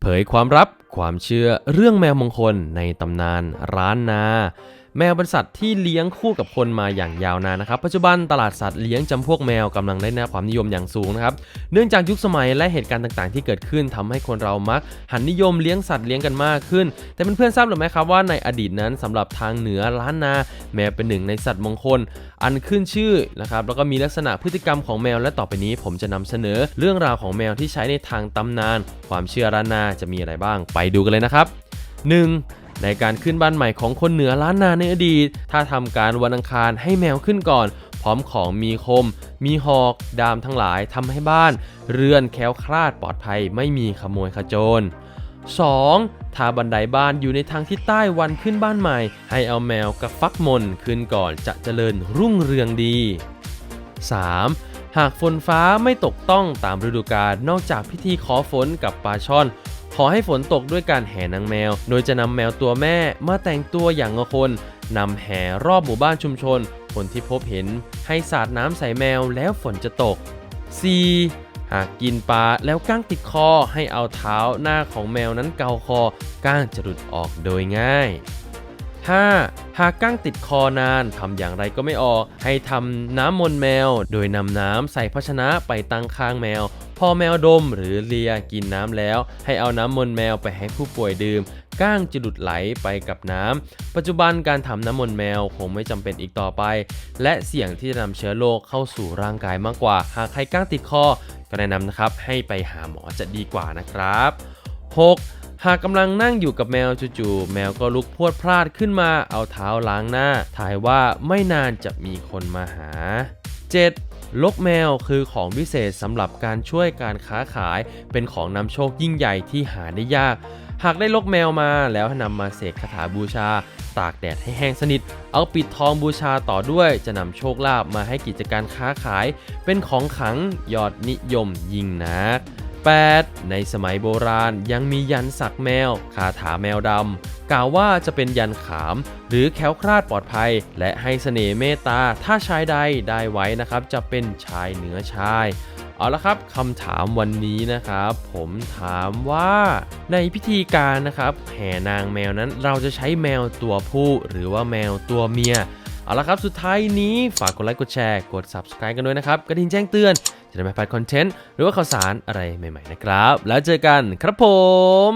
เผยความรับความเชื่อเรื่องแมวมงคลในตำนานร้านนา แมวเป็นสัตว์ที่เลี้ยงคู่กับคนมาอย่างยาวนานนะครับ ปัจจุบันตลาดสัตว์เลี้ยงจำพวกแมวกำลังได้รับความนิยมอย่างสูงนะครับ เนื่องจากยุคสมัยและเหตุการณ์ต่างๆ ที่เกิดขึ้นทำให้คนเรามัก หันนิยมเลี้ยงสัตว์เลี้ยงกันมากขึ้น แต่เพื่อนๆทราบหรือไม่ครับว่าในอดีตนั้นสำหรับทางเหนือล้านนา แมวเป็นหนึ่งในสัตว์มงคล อันขึ้นชื่อนะครับแล้วก็มีลักษณะพฤติกรรมของแมวและต่อไปนี้ ผมจะนำเสนอ เรื่องราวของแมวที่ใช้ในทางตำนาน ความเชื่อล้านนาจะมีอะไรบ้าง ไปดูกันเลยนะครับ 1. ในการขึ้นบ้านใหม่ของคนเหนือล้านนาในอดีต ถ้าทำการวันอังคารให้แมวขึ้นก่อน พร้อมของมีคม มีหอก ดามทั้งหลายทำให้บ้าน เรือนแคล้วคลาดปลอดภัยไม่มีขโมยขโจร 2. ถ้าบันไดบ้านอยู่ในทางทิศใต้วันขึ้นบ้านใหม่ ให้เอาแมวกับฟักมนขึ้นก่อนจะเจริญรุ่งเรืองดี 3. หากฝนฟ้าไม่ตกต้องตามฤดูกาลนอกจากพิธีขอฝนกับปลาช่อน ขอให้ฝนตกด้วยการแห่นางแมว โดยจะนำแมวตัวแม่มาแต่งตัวอย่างงคนนำแห่รอบหมู่บ้านชุมชน คนที่พบเห็นให้สาดน้ำใส่แมวแล้วฝนจะตก 4. หากกินปลาแล้วก้างติดคอให้เอาเท้าหน้าของแมวนั้นเกาคอก้างจะหลุดออกโดยง่าย 5. หากก้างติดคอนานทำอย่างไรก็ไม่ออก ให้ทำน้ำมนต์แมว โดยนำน้ำใส่ภาชนะไปตั้งข้างแมว พอแมวดมหรือเลียกินน้ำแล้ว ให้เอาน้ำมนต์แมวไปให้ผู้ป่วยดื่มก้างจะหลุดไหลไปกับน้ำ ปัจจุบันการทำน้ำมนต์แมวคงไม่จำเป็นอีกต่อไป และเสี่ยงที่จะนำเชื้อโรคเข้าสู่ร่างกายมากกว่า หากใครก้างติดคอ ก็แนะนำนะครับ ให้ไปหาหมอจะดีกว่านะครับ 6. หากกำลังนั่งอยู่กับแมวจู่ๆแมวก็ลุกพรวดพลาดขึ้นมาเอาเท้าล้างหน้า ถ่ายว่าไม่นานจะมีคนมาหา 7. ลกแมวคือของวิเศษสำหรับการช่วยการค้าขาย เป็นของนำโชคยิ่งใหญ่ที่หาได้ยาก หากได้ลกแมวมาแล้วนำมาเสกคาถาบูชา ตากแดดให้แห้งสนิท เอาปิดทองบูชาต่อด้วยจะนำโชคลาภมาให้กิจการค้าขาย เป็นของขังยอดนิยมยิ่งนัก 8. ในสมัยโบราณยังมียันสักแมว คาถาแมวดำกล่าวว่าจะเป็นยันขาม หรือแคล้วคลาดปลอดภัย และให้เสน่ห์เมตตา ถ้าชายใดได้ไว้นะครับ จะเป็นชายเหนือชายเอาละครับคำถามวันนี้นะครับ ผมถามว่าในพิธีการนะครับ แห่นางแมวนั้นเราจะใช้แมวตัวผู้หรือว่าแมวตัวเมีย เอาละครับสุดท้ายนี้ฝากกดไลค์กดแชร์กด subscribe กันด้วยนะครับกระดิ่งแจ้งเตือน จะได้ไม่พลาดคอนเทนต์หรือว่าข่าวสารอะไรใหม่ๆนะครับ แล้วเจอกันครับผม